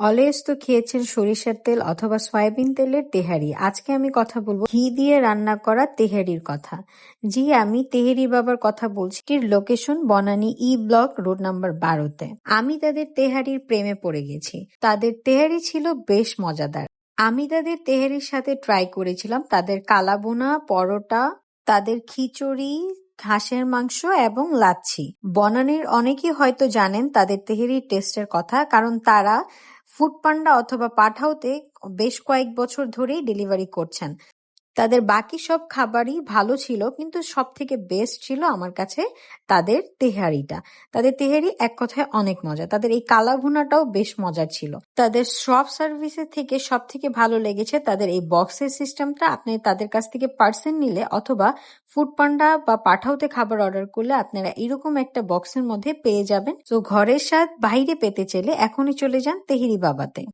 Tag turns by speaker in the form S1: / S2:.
S1: Always তো খেয়েছেন সরিষার তেল অথবা সয়াবিন তেলের তেহারি। আজকে আমি কথা বলব ঘি দিয়ে রান্না করা তেহারির কথা। জি, আমি তেহারি বাবার কথা বলছি। Location Banani E block road number বারোতে। আমি তাদের তেহারির প্রেমে পড়ে গেছি। তাদের তেহারি ছিল বেশ মজাদার। আমি তাদের তেহারির সাথে ট্রাই করেছিলাম। তাদের কালাবোনা পরোটা, তাদের খিচুড়ি হাঁসের মাংস এবং লাচ্ছি। বনানীর অনেকেই হয়তো জানেন তাদের তেহেরি টেস্টের কথা, কারণ তারা ফুড পান্ডা অথবা পাঠাওতে বেশ কয়েক বছর ধরেই ডেলিভারি করছেন। তাদের বাকি সব খাবারই ভালো ছিল, কিন্তু সব থেকে বেস্ট ছিল আমার কাছে তাদের তেহারিটা। তাদের তেহারি এক কথায় অনেক মজা তাদের এই কালা ভুনাটাও বেশ মজার ছিল। তাদের সব সার্ভিসের থেকে সব থেকে ভালো লেগেছে তাদের এই বক্সের সিস্টেমটা আপনি তাদের কাছ থেকে পার্সেল নিলে অথবা ফুড পান্ডা বা পাঠাওতে খাবার অর্ডার করলে আপনারা এরকম একটা বক্সের মধ্যে পেয়ে যাবেন। তো ঘরের স্বাদ বাইরে পেতে চাইলে এখনই চলে যান তেহেরি বাবাতে।